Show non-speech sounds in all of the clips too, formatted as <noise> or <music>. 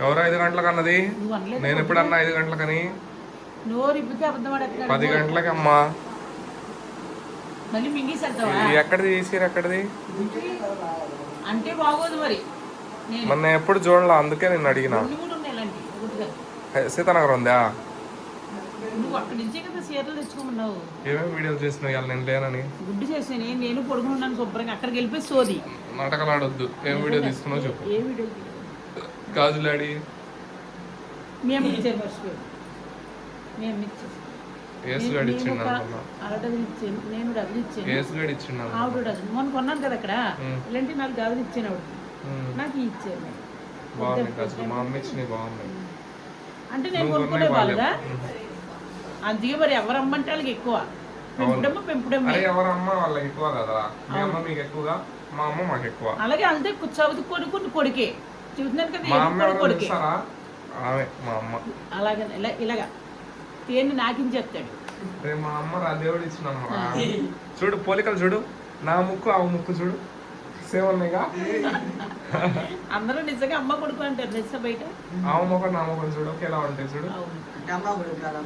ఎవరు ఐదు గంటలకు అన్నది నేను ఎప్పుడన్నా ఐదు గంటలకని. పది గంటలకి అమ్మా ఎక్కడిది? తీసిరు ఎక్కడిది? అంటే బాగోదు మరి. నేను మొన్న ఎప్పుడు చూడలా అందుకే నేను అడిగిన. సీతానగర్ ఉందా? నువ్వు అక్కడి నుంచే కదా చీరలు తెచ్చుకోమన్నావు. ఏమేమి వీడియోలు చేసినావు ఇవాళ నేను లేనని? గుడ్డు చేసాను నేను పడుకున్నాను శుభ్రంగా అక్కడికి వెళ్ళిపోయి సోది. నాటకాలు ఆడొద్దు ఏం వీడియో తీసుకున్నావు చెప్పు. ఏ వీడియో గాజులాడి. మేము ఇచ్చారు మర్చిపోయారు మేము ఇచ్చారు. ఏసు గడి ఇచ్చిండు అనుకున్నా. అర డజన్ ఇచ్చాను. నేను డజన్ ఇచ్చాను. ఏసు గడి ఇచ్చిండు. ఆవిడ మొన్న కొన్నాను కదా అక్కడ. ఇలాంటి నాలుగు డజన్ ఇచ్చాను ఆవిడ. నాకు మరి. బాగుంది మా అమ్మ ఇచ్చినవి బాగున్నాయి. అంటే నేను కొనుక్కునే వాళ్ళగా. అందుకే మరి ఎవరు అమ్మంటే వాళ్ళకి ఎక్కువ. పెంపుడమ్మ పెంపుడమ్మ అరే ఎవరమ్మ వాళ్ళకి ఎక్కువ కదా. మీ అమ్మ మీకు ఎక్కువగా మా అమ్మ మాకు ఎక్కువ. అలాగే అంతే చదువు కొడుకు కొడుకే. చూస్తున్నాను కదా కొడుకు. మా అమ్మ. అలాగే ఇలా ఇలాగా. తేన్ని నాకించేస్తాడు. రే మా అమ్మ రా దేవుడు ఇచ్చిన చూడు పోలికలు చూడు. నా ముక్కు ఆవు ముక్కు చూడు. ఉన్నాయిగా? అందరూ నిజంగా అమ్మ కొడుకు అంటారు నిజ బయట? ఆవు ముఖం నా ముఖం చూడు ఒకేలా ఉంటాయి చూడు?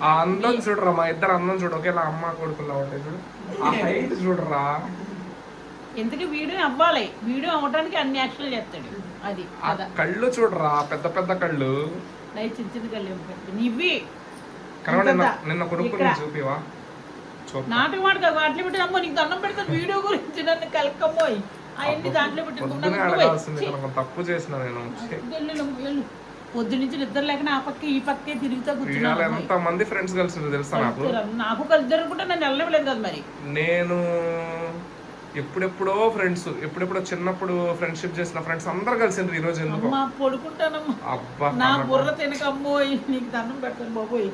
ఆ అందం చూడరా మా ఇద్దరు అందం చూడు ఒకేలా అమ్మ కొడుకులా ఉంటాయి చూడు? ఆ హైట్ చూడరా? ఎందుకు వీడియో అవ్వాలి? వీడియో అవ్వడానికి అన్ని యాక్షన్లు చేస్తాడు. అది ఆ కళ్ళు చూడరా పెద్ద పెద్ద కళ్ళు? నైట్ చిన్న చిన్న కళ్ళు ఇవి కనబడి నిన్న కొనుక్కు ఇక్కడ. చూపివా? చూపు నాటకం మాట కాదు అట్లా పెట్టి అమ్మో నీకు దండం పెడతాను వీడియో గురించి నన్ను కలకమ్మోయ్ అవన్నీ దాంట్లో తప్పు చేసిన నేను. ఛీ. పొద్దు నుంచి నిద్ర లేక ఆ పక్క ఈ పక్కే తిరుగుతా కూర్చున్నాను ఎంత మంది ఫ్రెండ్స్ కలిసి తెలుసా నాకు? నాకు కలిద్దరు కూడా నన్ను వెళ్ళలేదు కదా మరి. నేను ఎప్పుడెప్పుడో ఫ్రెండ్స్ ఎప్పుడెప్పుడో చిన్నప్పుడు ఫ్రెండ్షిప్ చేసిన ఫ్రెండ్స్ అందరు కలిసిండ్రు ఈ రోజు ఎందుకో. పడుకుంటానమ్మా. అబ్బా నా బుర్ర తినకమ్మోయ్ నీకు దండం పెడతాను బాబోయ్.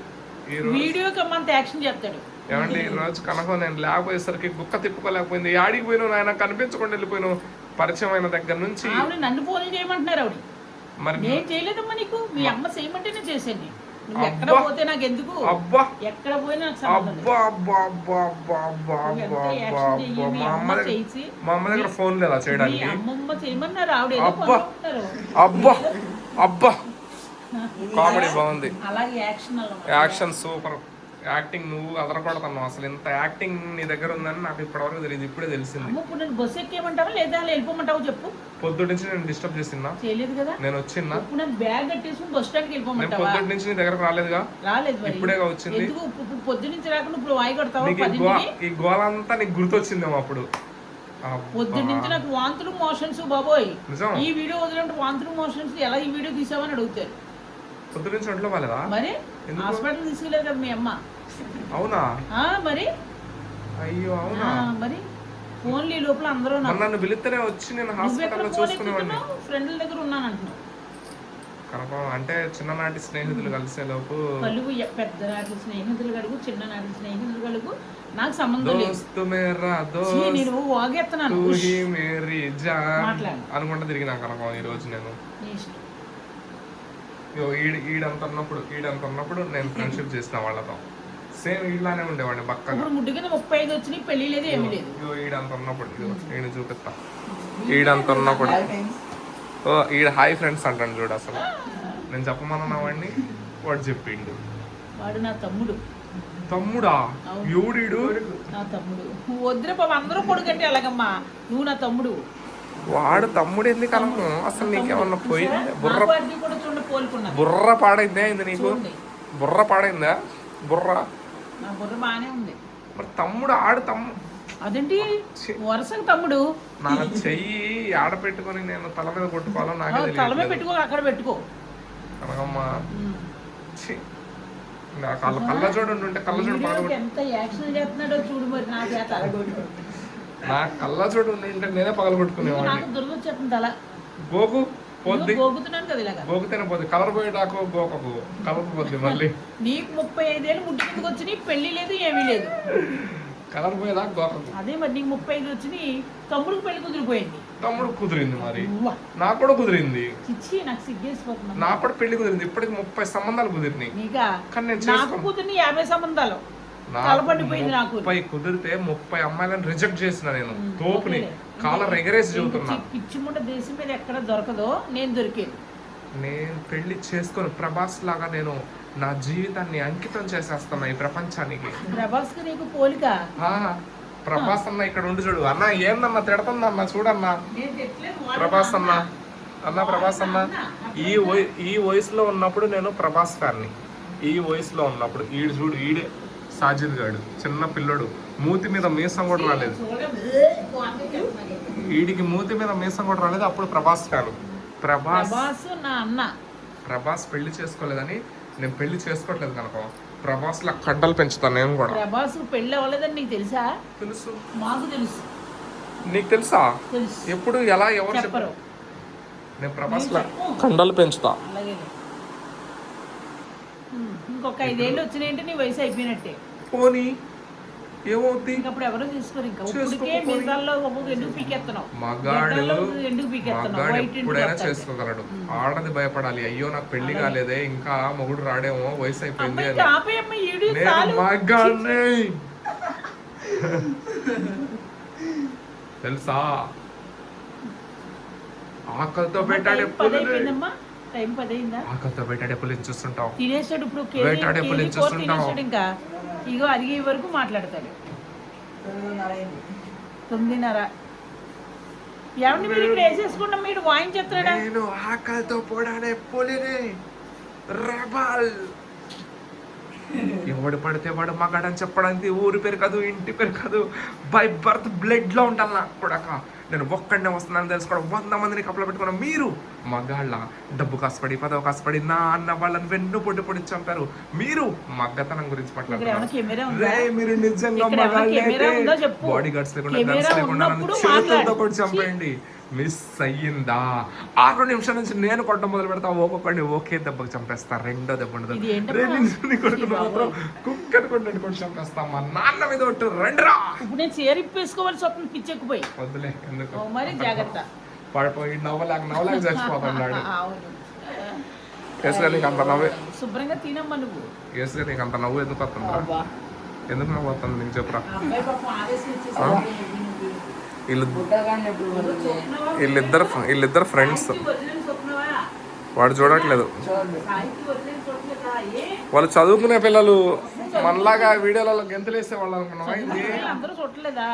వీడియోకి అమ్మంత యాక్షన్ చేస్తాడు. ఏమండి ఈ <laughs> రోజు కనుక నేను లేకపోయేసరికి గుక్క తిప్పుకోలేకపోయింది. యాడికి పోయినావు నాయన? కనిపించకుండా వెళ్ళిపోయినావు. పరిచయం అయిన దగ్గర నుంచి నన్ను ఫోన్ చేయమంటున్నారు ఆవిడ. మరి నేను చేయలేదమ్మా నీకు. మీ అమ్మ చేయమంటేనే చేసేది ఎక్కడ అబ్బా. పోతే నాకు ఎందుకు? అబ్బా! ఎక్కడ పోయినా నాకు సంబంధం లేదు. అబ్బా అబ్బా అబ్బా అబ్బా అబ్బా నువ్వు అబ్బా ఎంత అబ్బా యాక్షన్ చెయ్యి, అబ్బా. మీ అమ్మ మా అమ్మ దగ్గర ఫోన్ లేదా చేయడానికి? అమ్మమ్మ చేయమన్నారు ఆవిడ ఏదో అబ్బా. కొనుక్కుంటారు. అబ్బా! అబ్బా! <laughs> కామెడీ బాగుంది. అలాగే యాక్షన్. Action super. యాక్టింగ్ నువ్వు అదరపడుతున్నావు అసలు ఇంత యాక్టింగ్ నీ దగ్గర ఉందని నాకు ఇప్పటివరకు తెలియదు ఇప్పుడే తెలిసింది. అమ్మ ఇప్పుడు నేను బస్సు ఎక్కేయమంటావా లేదా అలా వెళ్ళిపోమంటావా చెప్పు. పొద్దుటి నుంచి నేను డిస్టర్బ్ చేసినా చేయలేదు కదా. నేను వచ్చిన్నా. ఇప్పుడు నేను బ్యాగ్ కట్టేసుకుని బస్ స్టాండ్కి నేను వెళ్ళిపోమంటావా? పొద్దుటి నుంచి నీ దగ్గరకు రాలేదుగా. రాలేదు మరి. ఇప్పుడేగా వచ్చింది. ఎందుకు ఇప్పుడు- ఇప్పుడు పొద్దు నుంచి రాకుండా ఇప్పుడు వాయి కొడతావా నీకు ఈ గో ఈ గోల అంతా నీకు గుర్తొచ్చిందేమో అప్పుడు. పొద్దు అబ్బా. నుంచి నాకు వాంతులు మోషన్స్ బాబోయ్. నిజం? ఈ వీడియో వదిలినప్పుడు వాంతులు మోషన్స్ ఎలా ఈ వీడియో తీసావని అడుగుతారు. పొద్దు నుంచి ఒంట్లో బాలేదా మరి ఎందుకు? హాస్పిటల్ తీసుకెళ్ళారు కదా మీ అమ్మ. అవునా? మరి? అయ్యో అవునా? మరి? ఫోన్లు ఈ లోపల అందరూ నాకు నన్ను పిలిస్తేనే వచ్చి నేను హాస్పిటల్లో ఫోన్ చూసుకునేవాడిని. ఫ్రెండ్ల దగ్గర ఉన్నాను అంటున్నావు అంటే చిన్ననాటి స్నేహితులు కలిసే లోపు కలుగు ఎ- పెద్ద నాటి స్నేహితులు కలుగు చిన్న నాటి స్నేహితులు కలుగు. నాకు సంబంధం లేదు. దోస్తు మేరా దోస్త్ నేను వాగేస్తున్నాను తూ హీ మేరీ జాన్ మాట్లాడు. అనుకుంటా తిరిగినా కనుక ఈ రోజు నేను ఈడంత ఉన్నప్పుడు ఈడంత ఉన్నప్పుడు నేను ఫ్రెండ్షిప్ చేసిన వాళ్ళతో. సేమ్ ఈడలానే ఉండేవాడిని ఇప్పుడు ముడ్డు కింద ముప్పై ఐదు వచ్చినాయి పెళ్ళి లేదు ఏమీ లేదు. ఈడంత ఉన్నప్పుడు ఈయన చూపిస్తా. ఈడంత ఉన్నప్పుడు. ఓ ఈడ హాయ్ ఫ్రెండ్స్ అంటాను చూడు అసలు. నేను చెప్పమన్నా వాడిని? వాడు చెప్పిండు. వాడు నా తమ్ముడు. తమ్ముడా. ఎవడీడు? నా తమ్ముడు. వద్దురా బాబు అందరూ కొడుకంటే అలాగమ్మా నువ్వు నా తమ్ముడు. వాడు తమ్ముడు ఎందుకు అనము అసలు నీకేమన్నా పోయింది బుర్ర బుర్ర పాడైందా అయింది నీకు? బుర్ర పాడైందా? బుర్ర? నా బుర్ర బాగానే ఉంది. మరి తమ్ముడు ఆడు తమ్ము. అదేంటి. వరుసకు తమ్ముడు. నా చెయ్యి ఆడ పెట్టుకొని నేను తల మీద కొట్టుకోవాలో నాకే తల మీద పెట్టుకో అక్కడ పెట్టుకో. కనకమ్మ కళ్ళ కళ్ళజోడు ఉంటుంటే కళ్ళజోడు వీడియోకి పగలగొట్టు ఎంత యాక్షన్ చేస్తున్నాడో చూడు మరి నా చేత నా కళ్ళజోడు ఉంటుంటే నేనే పగలగొట్టుకునేవాడిని. నాకు దురదొచ్చేస్తుంది తల గోకు. పోద్ది. గోకుతేనే పోద్ది. కలర్ పోయేటాకు గోకకు కలర్ పోద్ది మళ్ళీ. నీకు ముప్పై ఐదేళ్ళు ముడ్డు కిందకు వచ్చినాయి పెళ్ళి లేదు ఏమీ లేదు. కలర్ పోయేదాకా గోకకు అదే మరి నీకు ముప్పై ఐదు వచ్చినాయి తమ్ముడికి పెళ్ళి కుదిరిపోయింది. తమ్ముడు కుదిరింది మరి. నాకు కూడా కుదిరింది. చిచ్చి నాకు సిగ్గేసిపోతున్నా నాకు కూడా పెళ్ళి కుదిరింది. ఇప్పటికి ముప్పై సంబంధాలు కుదిరినాయి. కానీ నేను నాకు చేసుకోను కూతుర్ని యాభై సంబంధాలు. ముప్పై కుదిరితే ముప్పై అమ్మాయిలను రిజెక్ట్ చేసిన నేను తోపుని. కాలర్ ఎగరేసి ఇంకా చెబుతున్నా చి- పిచ్చిముండ దేశం మీద ఎక్కడ దొరకదో నేను దొరికేది. నేను పెళ్ళి చేసుకొని ప్రభాస్ లాగా నేను నా జీవితాన్ని అంకితం చేసేస్తున్నా ఈ ప్రపంచానికి. ప్రభాస్ నీకు పోలిక? ప్రభాస్ అన్న ఇక్కడ ఉండి చూడు. అన్న ఏందన్న తిడుతుందా అన్న చూడన్నా. ప్రభాస్ అన్న. అన్న ప్రభాస్ అన్న. ఈ ఈ వయసులో ఉన్నప్పుడు నేను ప్రభాస్ ఫ్యాన్ని. ఈ వయసులో ఉన్నప్పుడు ఈడు చూడు ఈడే. సాజిద్ గాడు చిన్న పిల్లడు. మూతి మీద మీసం కూడా రాలేదు. వీడికి మూతి మీద మీసం కూడా రాలేదు. అప్పుడు ప్రభాస్ ఫ్యాన్. ప్రభాస్ ప్రభాస్ నా అన్న. ప్రభాస్ పెళ్ళి చేసుకోలేదని నేను పెళ్ళి చేసుకోవట్లేదు కనుక ప్రభాస్ లా కడ్డలు పెంచుతాను నేను కూడా. ప్రభాస్ పెళ్ళి అవ్వలేదని నీకు తెలుసా? తెలుసు. మాకు తెలుసు. నీకు తెలుసా? ఎప్పుడు ఎలా ఎవరు చెప్పరు. నేను ప్రభాస్ లా. కండలు పెంచుతా. ఇంకొక ఐదేళ్ళు వచ్చినాయంటే నీ వయసు అయిపోయినట్టే. పోని? ఏమవుతుంది ఎప్పుడైనా చేసుకోగలడు. ఆడది భయపడాలి. అయ్యో నాకు పెళ్ళి కాలేదే ఇంకా మొగుడు రాడేమో వయసు అయిపోయింది <laughs> తెలుసా? ఆకలితో పెట్టాడు ఎప్పుడు టైం పది అయిందా ఆకలితో పెట్టాడే పులిని చూస్తుంటావు. తినేసాడు ఇప్పుడు వేటాడే కేజీ పులిని కేజీ కూర చూస్తుంటావా? తినేసాడు ఇంకా. ఇగో అడిగే వరకు మాట్లాడతాడు. తొమ్మిదిన్నర. ఏమండి మీరు ఇక్కడ వేసేసుకుంటాం? మీరు వాయించేస్తాడా నేను ఆకలితో పోడాడే పులిని. రెబల్. ఎవడు పడితే వాడు మగాడని చెప్పడానికి ఊరి పేరు కాదు ఇంటి పేరు కాదు. బై బర్త్ బ్లడ్లో ఉంటాను నాకు కూడా నేను ఒక్కడనే వస్తున్నాను తెలుసుకోవడం. వంద మందిని కప్పలు పెట్టుకున్న మీరు మగాళ్ళ డబ్బు కాసుపడి పదవ కాసుపడి నా అన్న వాళ్ళని వెన్ను పొడి పొడి చంపారు. మీరు మగ్గతనం గురించి మాట్లాడుతున్నారు. మీరు నిజంగా. బాడీ గార్డ్స్ లేకుండా గన్స్ లేకుండా చేతులతో చంపేయండి. మిస్ అయ్యిందా? ఆరు నిమిషాల నుంచి నేను కొట్టడం మొదలు పెడతా. ఒక్కొక్కడిని ఒకే దెబ్బకి చంపేస్తా. రెండో దెబ్బ ఉండదు. ఇది ఏంటమ్మా? రే, నిన్ను నీ కొడుకుని మాత్రం కుక్క అనుకుంటే కొట్టి చంపేస్తా. మా నాన్న మీద ఒట్టు. రండిరా! ఇప్పుడు నేను చీర ఇప్పేసుకోవాల్సి వస్తుంది పిచ్చెక్కిపోయి. వద్దులే ఎందుకు? మరి జాగ్రత్త. పడిపోయి నవ్వలేక నవ్వలేక చచ్చిపోతున్నాడు <laughs> వేసుగా నీకు అంత నవ్వు శుభ్రంగా తినమ్మా నువ్వు. వేసుగా నీకు అంత నవ్వు ఎందుకు వస్తుందిరా? అబ్బా. ఎందుకు నాకు వస్తుంది చెప్పరా? వీళ్ళిద్దరు వీళ్ళిద్దరు ఫ్రెండ్స్. వాడు చూడట్లేదు. వాళ్ళు చదువుకునే పిల్లలు మనలాగా వీడియోలలో గెంతులు వేసేవాళ్ళు అనుకున్నావా?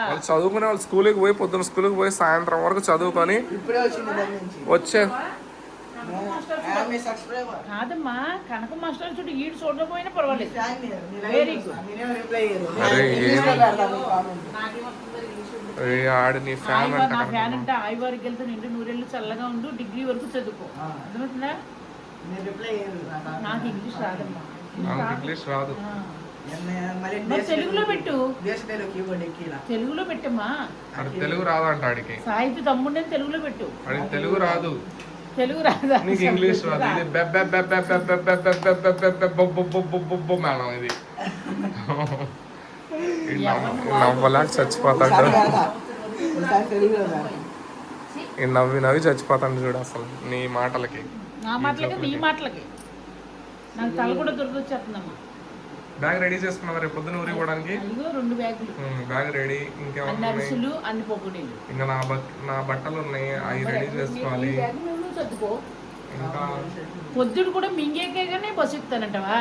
వాళ్ళు చదువుకునే వాళ్ళు స్కూల్కి పోయి పొద్దున్న స్కూల్కి పోయి సాయంత్రం వరకు చదువుకొని వచ్చే కాదమ్మా కనక మాస్టర్ చుట్టూ ఈడు చూడకపోయినా పర్వాలేదు. వెరీ నా ఫ్యాన్ అంటే ఆయి వారికి వెళ్తే నిండు నూరెళ్ళు చల్లగా ఉండు డిగ్రీ వరకు చదువుకో. అర్థమవుతుందా? నాకు ఇంగ్లీష్ రాదమ్మా. ఇంగ్లీష్ రాదు. తెలుగులో పెట్టు. తెలుగులో పెట్టమ్మా. తెలుగు రాదు అంట సాహిత్య తమ్ముడని తెలుగులో పెట్టు. తెలుగు రాదు. తెలుగు రాదా నీకు ఇంగ్లీష్ ఇది మేడం ఇది నవ్వలేక చచ్చిపోతాడు ఈ నవ్వి నవ్వి చచ్చిపోతాడు చూడు అసలు నీ మాటలకి నా మాటలకి నీ మాటలకి నాకు తల కూడా దొరికొచ్చేస్తుందమ్మా బ్యాగ్ రెడీ చేసుకున్నావా రేపు పొద్దున ఊరికి పోవడానికి అదిగో రెండు బ్యాగులు బ్యాగ్ రెడీ ఇంకేమన్నా ఇంకా నా బట్ నా బట్టలు ఉన్నాయి అవి రెడీ చేసుకోవాలి ఇంకా పొద్దుడు కూడా మింగేకేగానే బస్సు ఎక్కుతానంటవా?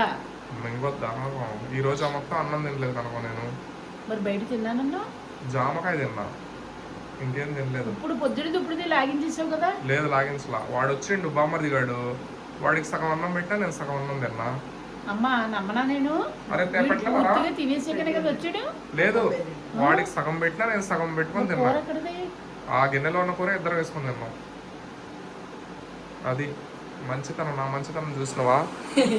ఈ రోజు ఆ మొత్తం అన్నం తినలేదు కనుక నేను. మరి బయట తిన్నానన్నా జామకాయ తిన్నా. ఇంకేం తినలేదు. ఇప్పుడు పొద్దుడిది ఇప్పుడుది లాగించేసావు కదా? లేదు లాగించలా. వాడు వచ్చిండు బామ్మర్ దిగాడు వాడికి సగం అన్నం పెట్టా నేను సగం అన్నం తిన్నా. అమ్మా నమ్మనా నేను? తినేసాకనే కదా వచ్చాడు? లేదు వాడికి సగం పెట్టినా నేను సగం పెట్టుకొని తిన్నా. ఆ గిన్నెలో ఉన్న కూర ఇద్దరు వేసుకొని తిన్నాం. అది మంచితనం నా మంచితనం చూసినవా?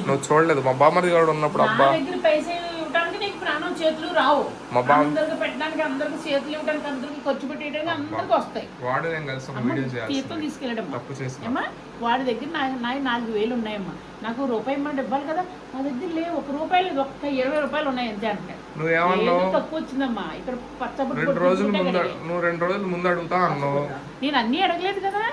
నువ్వు చూడలేదు. మా బామ్మది గారు ఉన్నప్పుడు అబ్బా. దగ్గర పైసలు ఇవ్వడానికి నీకు ప్రాణం చేతులు రావు. మా బావ అందరికి పెట్టడానికి అందరికి చేతులు ఇవ్వడానికి అందరికి ఖర్చు పెట్టేయడానికి అందరికి వస్తాయి. వాడు నేను కలిసి ఒక వీడియో తప్పు చేసిన. వాడి దగ్గర నా నాలుగు వేలు ఉన్నాయమ్మా. నాకు రూపాయి ఇమ్మంటే ఇవ్వాలి కదా నా దగ్గర లేవు. ఒక రూపాయి లేదు ఒక్క ఇరవై రూపాయలు ఉన్నాయి అంతే అంటే నువ్వేమన్నావు? ఏదో తక్కువ వచ్చిందమ్మా. ఇక్కడ పచ్చబడి రెండు రోజులు ముందు నువ్వు రెండు రోజులు ముందు అడుగుతా అన్నావు. నేను అన్నీ అడగలేదు కదా.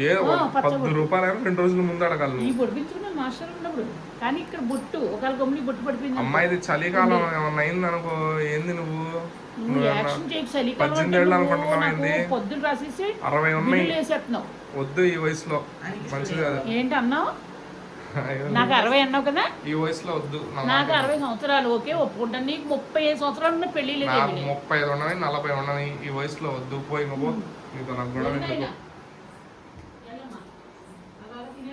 ఏ పది బొట్టు. రూపాయలైనా రెండు రోజుల ముందు అడగలను ఈ పొడిపించుకున్న మాస్టర్ ఉన్నప్పుడు కానీ ఇక్కడ బొట్టు ఒకళ్ళ గమ్ముని బొట్టు పడిపోయింది అమ్మాయిది చలికాలం ఏమన్నా అయింది అనుకో ఏంది నువ్వు? నువ్వు నువ్వు నాకు? పొద్దున్న రాసేసి అరవై ఉన్నాయి. వద్దు ఈ వయసులో. మంచిది కాదు. ఏంటి అన్నావు? నాకు అరవై అన్నావు కదా? ఈ వయసులో వద్దు నాకు అరవై సంవత్సరాలు ఓకే ఒప్పుకుంటాను. నీకు ముప్పై ఐదు సంవత్సరాలు ఉన్న పెళ్ళి నాకు. ముప్పై ఐదు ఉండని నలభై ఉండని ఈ వయసులో వద్దు పోయి పో. నీతో నాకు గొడవ?